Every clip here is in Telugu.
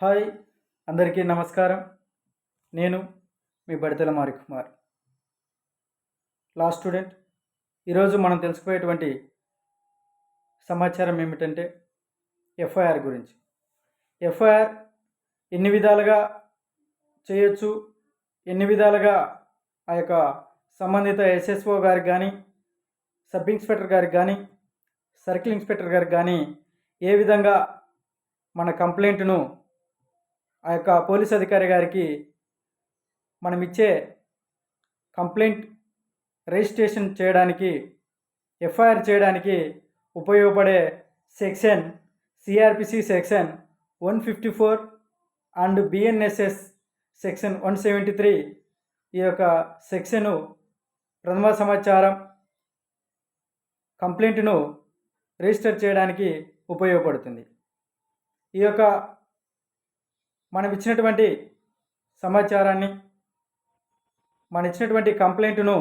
హాయ్ అందరికీ నమస్కారం. నేను మీ బడితల మారి కుమార్. లా స్టూడెంట్ ఈరోజు మనం తెలుసుకోయేటువంటి సమాచారం ఏమిటంటే ఎఫ్ఐఆర్ గురించి. ఎఫ్ఐఆర్ ఎన్ని విధాలుగా చేయొచ్చు ఎన్ని విధాలుగా ఆ యొక్క సంబంధిత ఎస్ఎస్ఓ గారికి కానీ సబ్ ఇన్స్పెక్టర్ గారికి కానీ సర్కిల్ ఇన్స్పెక్టర్ గారికి కానీ ఏ విధంగా మన కంప్లైంట్ను ఆ యొక్క పోలీస్ అధికారి గారికి మనం ఇచ్చే కంప్లైంట్ రిజిస్ట్రేషన్ చేయడానికి ఎఫ్ఐఆర్ చేయడానికి ఉపయోగపడే section CRPC section one fifty four and BNSS section one seventy three ఈ యొక్క సెక్షను ప్రథమ సమాచారం కంప్లైంట్ను రిజిస్టర్ చేయడానికి ఉపయోగపడుతుంది. ఈ యొక్క మనం ఇచ్చినటువంటి సమాచారాన్ని మనం ఇచ్చినటువంటి కంప్లైంట్ను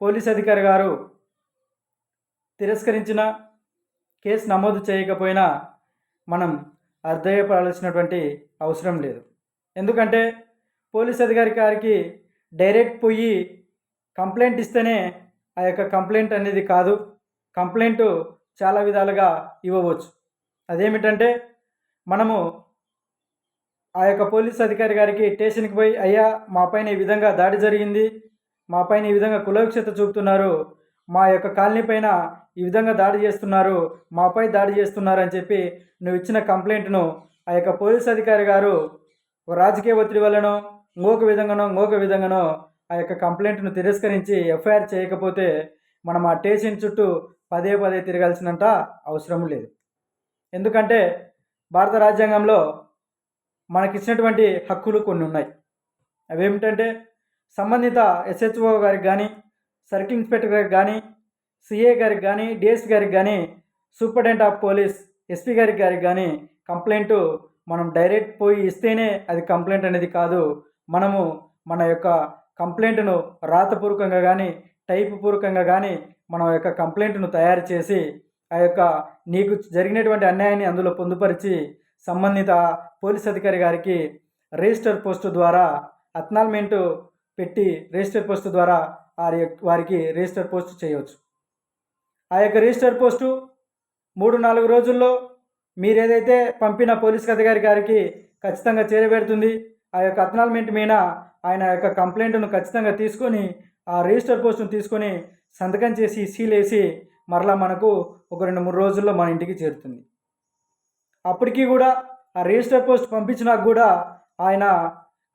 పోలీస్ అధికారి గారు తిరస్కరించిన కేసు నమోదు చేయకపోయినా మనం అర్థయపడాల్సినటువంటి అవసరం లేదు. ఎందుకంటే పోలీస్ అధికారి గారికి డైరెక్ట్ పోయి కంప్లైంట్ ఇస్తేనే ఆ యొక్క కంప్లైంట్ అనేది కాదు కంప్లైంట్ చాలా విధాలుగా ఇవ్వవచ్చు. అదేమిటంటే మనము ఆ యొక్క పోలీస్ అధికారి గారికి స్టేషన్కి పోయి అయ్యా మా పైన ఈ విధంగా దాడి జరిగింది. మా పైన ఈ విధంగా కులవిక్షత చూపుతున్నారు. మా యొక్క కాలనీ పైన ఈ విధంగా దాడి చేస్తున్నారు. మాపై దాడి చేస్తున్నారు అని చెప్పి నువ్వు ఇచ్చిన కంప్లైంట్ను ఆ యొక్క పోలీస్ అధికారి గారు రాజకీయ ఒత్తిడి వల్లనో ఇంకొక విధంగానో ఇంకొక విధంగానో ఆ యొక్క కంప్లైంట్ను తిరస్కరించి ఎఫ్ఐఆర్ చేయకపోతే మనం ఆ స్టేషన్ చుట్టూ పదే పదే తిరగాల్సినంత అవసరం లేదు. ఎందుకంటే భారత రాజ్యాంగంలో మనకిచ్చినటువంటి హక్కులు కొన్ని ఉన్నాయి. అవేమిటంటే సంబంధిత ఎస్హెచ్ఓ గారికి కానీ సర్కిల్ ఇన్స్పెక్టర్ గారికి కానీ సిఏ గారికి కానీ డిఎస్ గారికి కానీ సూపరింటెండెంట్ ఆఫ్ పోలీస్ ఎస్పీ గారికి గారికి కానీ కంప్లైంట్ మనం డైరెక్ట్ పోయి ఇస్తేనే అది కంప్లైంట్ అనేది కాదు. మనము మన యొక్క కంప్లైంట్ను రాతపూర్వకంగా కానీ టైప్ పూర్వకంగా కానీ మన యొక్క కంప్లైంట్ను తయారు చేసి ఆ యొక్క నీకు జరిగినటువంటి అన్యాయాన్ని అందులో పొందుపరిచి సంబంధిత పోలీస్ అధికారి గారికి రిజిస్టర్ పోస్టు ద్వారా అక్నాల్మెంట్ పెట్టి రిజిస్టర్ పోస్టు ద్వారా వారి వారికి రిజిస్టర్ పోస్ట్ చేయవచ్చు. ఆ యొక్క రిజిస్టర్ పోస్టు మూడు నాలుగు రోజుల్లో మీరు ఏదైతే పంపిన పోలీస్ అధికారి గారికి ఖచ్చితంగా చేరబెడుతుంది ఆ యొక్క అక్నాల్మెంట్ మీద ఆయన యొక్క కంప్లైంట్ను ఖచ్చితంగా తీసుకొని ఆ రిజిస్టర్ పోస్టును తీసుకొని సంతకం చేసి సీల్ వేసి మరలా మనకు ఒక రెండు మూడు రోజుల్లో మన ఇంటికి చేరుతుంది. అప్పటికీ కూడా ఆ రిజిస్టర్ పోస్ట్ పంపించినా కూడా ఆయన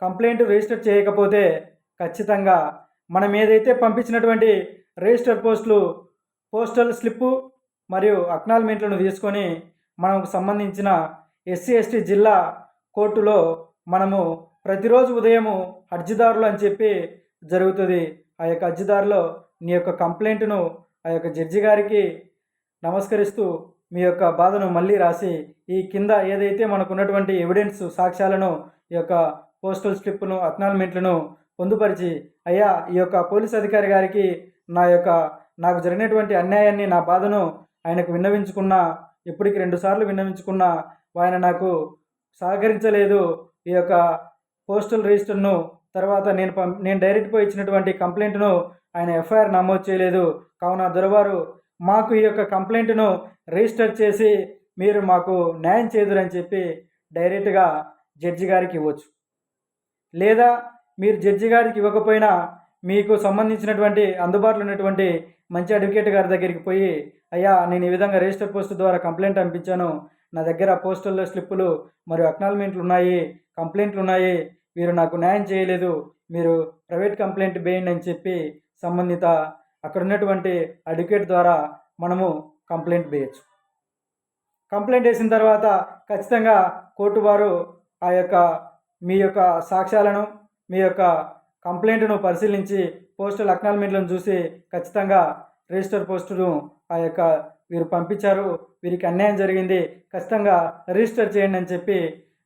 కంప్లైంట్ రిజిస్టర్ చేయకపోతే ఖచ్చితంగా మనం ఏదైతే పంపించినటువంటి రిజిస్టర్ పోస్టులు పోస్టల్ స్లిప్పు మరియు అక్నాల్మెంట్లను తీసుకొని మనకు సంబంధించిన ఎస్సీ ఎస్టీ జిల్లా కోర్టులో మనము ప్రతిరోజు ఉదయము అర్జీదారులు అని చెప్పి జరుగుతుంది. ఆ యొక్క అర్జీదారులో నీ యొక్క కంప్లైంట్ను ఆ యొక్క జడ్జి గారికి నమస్కరిస్తూ మీ యొక్క బాధను మళ్ళీ రాసి ఈ కింద ఏదైతే మనకు ఉన్నటువంటి ఎవిడెన్స్ సాక్ష్యాలను ఈ యొక్క పోస్టల్ స్లిప్ను అక్నాల్మెంట్లను పొందుపరిచి అయ్యా ఈ యొక్క పోలీస్ అధికారి గారికి నా యొక్క నాకు జరిగినటువంటి అన్యాయాన్ని నా బాధను ఆయనకు విన్నవించుకున్నా ఇప్పటికి రెండుసార్లు విన్నవించుకున్నా ఆయన నాకు సహకరించలేదు. ఈ యొక్క పోస్టల్ రిజిస్టర్ను తర్వాత నేను పం నేను డైరెక్ట్ పోయి ఇచ్చినటువంటి కంప్లైంట్ను ఆయన ఎఫ్ఐఆర్ నమోదు చేయలేదు. కావున దొరవారు మాకు ఈ యొక్క కంప్లైంట్ను రిజిస్టర్ చేసి మీరు మాకు న్యాయం చేదురని చెప్పి డైరెక్ట్గా జడ్జి గారికి ఇవ్వచ్చు. లేదా మీరు జడ్జి గారికి ఇవ్వకపోయినా మీకు సంబంధించినటువంటి అందుబాటులో ఉన్నటువంటి మంచి అడ్వకేట్ గారి దగ్గరికి పోయి అయ్యా నేను ఈ విధంగా రిజిస్టర్ పోస్ట్ ద్వారా కంప్లైంట్ పంపించాను. నా దగ్గర పోస్టల్లో స్లిప్పులు మరియు అక్నాల్మెంట్లు ఉన్నాయి కంప్లైంట్లు ఉన్నాయి. మీరు నాకు న్యాయం చేయలేదు. మీరు ప్రైవేట్ కంప్లైంట్ వేయండి అని చెప్పి సంబంధిత అక్కడ ఉన్నటువంటి అడ్వకేట్ ద్వారా మనము కంప్లైంట్ వేయచ్చు. కంప్లైంట్ వేసిన తర్వాత ఖచ్చితంగా కోర్టు వారు ఆ యొక్క మీ యొక్క సాక్ష్యాలను మీ యొక్క కంప్లైంట్ను పరిశీలించి పోస్టల్ అక్నాల్మెంట్లను చూసి ఖచ్చితంగా రిజిస్టర్ పోస్టును ఆ యొక్క వీరు పంపించారు. వీరికి అన్యాయం జరిగింది. ఖచ్చితంగా రిజిస్టర్ చేయండి అని చెప్పి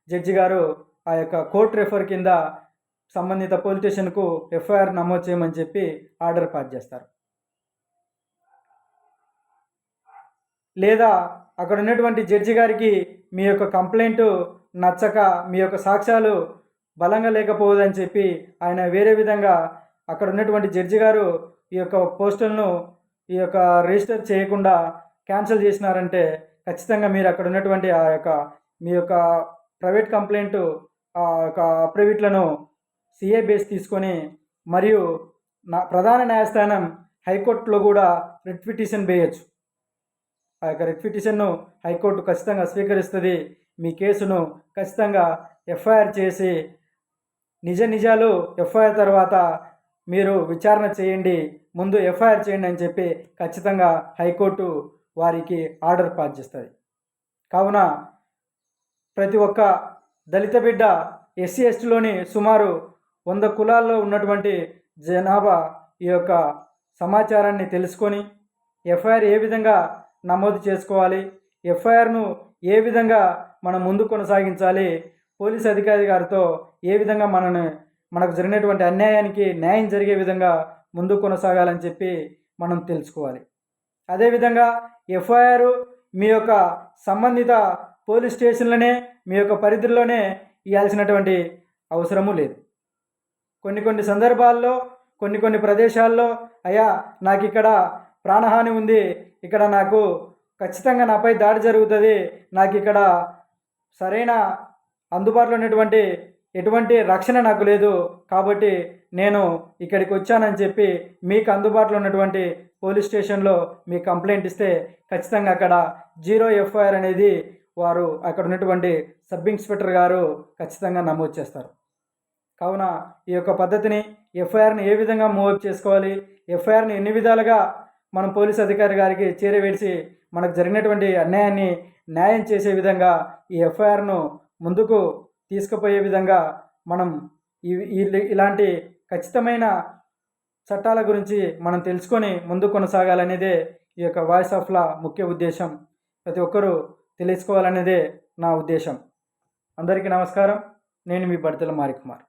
జడ్జి గారు ఆ యొక్క కోర్ట్ రెఫర్ కింద సంబంధిత పోలీస్ స్టేషన్కు ఎఫ్ఐఆర్ నమోదు చేయమని చెప్పి ఆర్డర్ పాస్ చేస్తారు. లేదా అక్కడ ఉన్నటువంటి జడ్జి గారికి మీ యొక్క కంప్లైంట్ నచ్చక మీ యొక్క సాక్ష్యాలు బలంగా లేకపోవద్దని చెప్పి ఆయన వేరే విధంగా అక్కడ ఉన్నటువంటి జడ్జి గారు ఈ యొక్క పోస్టులను ఈ యొక్క రిజిస్టర్ చేయకుండా క్యాన్సిల్ చేసినారంటే ఖచ్చితంగా మీరు అక్కడ ఉన్నటువంటి ఆ యొక్క మీ యొక్క ప్రైవేట్ కంప్లైంట్ ఆ యొక్క అప్రవిట్లను సిఏ బేస్ తీసుకొని మరియు నా ప్రధాన న్యాయస్థానం హైకోర్టులో కూడా రిట్ పిటిషన్ వేయచ్చు. ఆ యొక్క రిట్ పిటిషన్ను హైకోర్టు ఖచ్చితంగా స్వీకరిస్తుంది. మీ కేసును ఖచ్చితంగా ఎఫ్ఐఆర్ చేసి నిజ నిజాలు ఎఫ్ఐఆర్ తర్వాత మీరు విచారణ చేయండి. ముందు ఎఫ్ఐఆర్ చేయండి అని చెప్పి ఖచ్చితంగా హైకోర్టు వారికి ఆర్డర్ పాస్ చేస్తుంది. కావున ప్రతి ఒక్క దళిత బిడ్డ ఎస్సీ ఎస్టీలోని సుమారు వంద కులాల్లో ఉన్నటువంటి జనాభా ఈ యొక్క సమాచారాన్ని తెలుసుకొని ఎఫ్ఐఆర్ ఏ విధంగా నమోదు చేసుకోవాలి. ఎఫ్ఐఆర్ను ఏ విధంగా మనం ముందు కొనసాగించాలి? పోలీస్ అధికారి గారితో ఏ విధంగా మనని మనకు జరిగినటువంటి అన్యాయానికి న్యాయం జరిగే విధంగా ముందు కొనసాగాలని చెప్పి మనం తెలుసుకోవాలి. అదేవిధంగా ఎఫ్ఐఆర్ మీ యొక్క సంబంధిత పోలీస్ స్టేషన్లోనే మీ యొక్క పరిధిలోనే ఇవ్వాల్సినటువంటి అవసరము లేదు. కొన్ని కొన్ని సందర్భాల్లో కొన్ని కొన్ని ప్రదేశాల్లో అయ్యా నాకు ఇక్కడ ప్రాణహాని ఉంది ఇక్కడ నాకు ఖచ్చితంగా నాపై దాడి జరుగుతుంది. నాకు ఇక్కడ సరైన అందుబాటులో ఉన్నటువంటి ఎటువంటి రక్షణ నాకు లేదు. కాబట్టి నేను ఇక్కడికి వచ్చానని చెప్పి మీకు అందుబాటులో ఉన్నటువంటి పోలీస్ స్టేషన్లో మీ కంప్లైంట్ ఇస్తే ఖచ్చితంగా అక్కడ జీరో ఎఫ్ఐఆర్ అనేది వారు అక్కడ ఉన్నటువంటి సబ్ ఇన్స్పెక్టర్ గారు ఖచ్చితంగా నమోదు చేస్తారు. కావున ఈ యొక్క పద్ధతిని ఎఫ్ఐఆర్ని ఏ విధంగా మూవ్ చేసుకోవాలి? ఎఫ్ఐఆర్ని ఎన్ని విధాలుగా మనం పోలీస్ అధికారి గారికి చేరవేసి మనకు జరిగినటువంటి అన్యాయాన్ని న్యాయం చేసే విధంగా ఈ ఎఫ్ఐఆర్ను ముందుకు తీసుకుపోయే విధంగా మనం ఈ ఇలాంటి ఖచ్చితమైన చట్టాల గురించి మనం తెలుసుకొని ముందు కొనసాగాలనేదే ఈ యొక్క వాయిస్ ఆఫ్ లా ముఖ్య ఉద్దేశం. ప్రతి ఒక్కరూ తెలుసుకోవాలనేదే నా ఉద్దేశం. అందరికీ నమస్కారం. నేను మీ బడితల మారికుమార్.